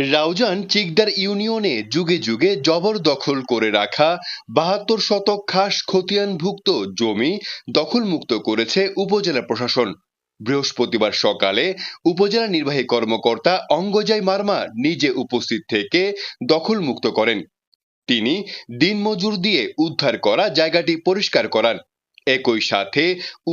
রাউজান চিকদার ইউনিয়নে যুগে যুগে জবরদখল করে রাখা বাহাত্তর শতক খাস খতিয়ানভুক্ত জমি দখলমুক্ত করেছে উপজেলা প্রশাসন। বৃহস্পতিবার সকালে উপজেলা নির্বাহী কর্মকর্তা অঙ্গজাই মার্মা নিজে উপস্থিত থেকে দখলমুক্ত করেন। তিনি দিনমজুর দিয়ে উদ্ধার করা জায়গাটি পরিষ্কার করান। একই সাথে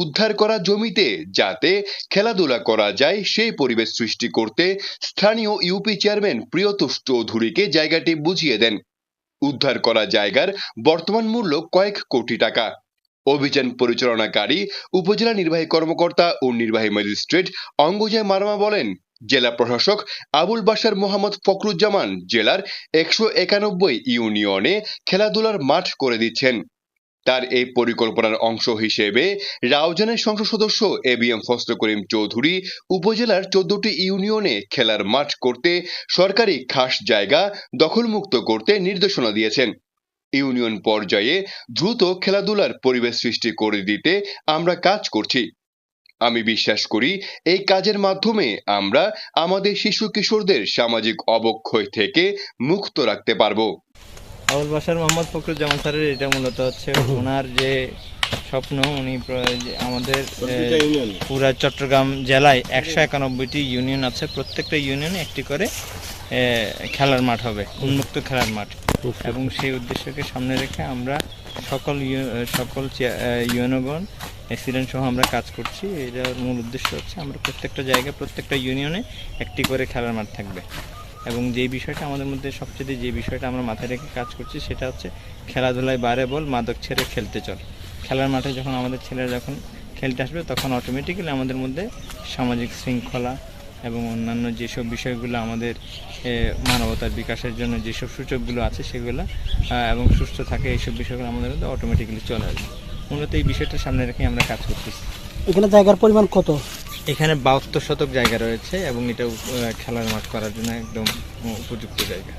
উদ্ধার করা জমিতে যাতে খেলাধুলা করা যায়, সেই পরিবেশ সৃষ্টি করতে স্থানীয় ইউপি চেয়ারম্যান প্রিয়তোষ চৌধুরীকে জায়গাটি বুঝিয়ে দেন। উদ্ধার করা জায়গার বর্তমান মূল্য কয়েক কোটি টাকা। অভিযান পরিচালনাকারী, উপজেলা নির্বাহী কর্মকর্তা ও নির্বাহী ম্যাজিস্ট্রেট অঙ্গজয় মারমা বলেন, জেলা প্রশাসক আবুল বাশার মোহাম্মদ ফখরুজ্জামান জেলার একশো একানব্বই ইউনিয়নে খেলাধুলার মাঠ করে দিচ্ছেন। তার এই পরিকল্পনার অংশ হিসেবে রাউজানের সংসদ সদস্য A B M Karim Chowdhury উপজেলার চোদ্দটি ইউনিয়নে খেলার মাঠ করতে সরকারি খাস জায়গা দখলমুক্ত করতে নির্দেশনা দিয়েছেন। ইউনিয়ন পর্যায়ে দ্রুত খেলাধুলার পরিবেশ সৃষ্টি করে দিতে আমরা কাজ করছি। আমি বিশ্বাস করি এই কাজের মাধ্যমে আমরা আমাদের শিশু কিশোরদের সামাজিক অবক্ষয় থেকে মুক্ত রাখতে পারব। আবুল বাসার মোহাম্মদ ফখরুজ্জামান স্যারের এটা মূলত হচ্ছে ওনার যে স্বপ্ন উনি আমাদের পুরা চট্টগ্রাম জেলায় একশো একানব্বইটি ইউনিয়ন আছে। প্রত্যেকটা ইউনিয়নে একটি করে খেলার মাঠ হবে উন্মুক্ত খেলার মাঠ। এবং সেই উদ্দেশ্যকে সামনে রেখে আমরা সকল সকল ইউএনওগণ এক্সিডেন্ট সহ আমরা কাজ করছি। এটার মূল উদ্দেশ্য হচ্ছে আমরা প্রত্যেকটা জায়গায় প্রত্যেকটা ইউনিয়নে একটি করে খেলার মাঠ থাকবে। এবং যে বিষয়টা আমাদের মধ্যে সবচেয়ে যে বিষয়টা আমরা মাথায় রেখে কাজ করছি, সেটা হচ্ছে খেলাধুলায় বারে বল, মাদক ছেড়ে খেলতে চল। খেলার মাঠে যখন আমাদের ছেলেরা যখন খেলতে আসবে, তখন অটোমেটিক্যালি আমাদের মধ্যে সামাজিক শৃঙ্খলা এবং অন্যান্য যেসব বিষয়গুলো আমাদের মানবতার বিকাশের জন্য যেসব সূচকগুলো আছে, সেগুলো এবং সুস্থ থাকে, এইসব বিষয়গুলো আমাদের মধ্যে অটোমেটিক্যালি চলে আসবে। মূলত এই বিষয়টা সামনে রেখে আমরা কাজ করতেছি। এখানে জায়গার পরিমাণ কত? এখানে বাহাত্তর শতক জায়গা রয়েছে এবং এটা খেলার মাঠ করার জন্য একদম উপযুক্ত জায়গা।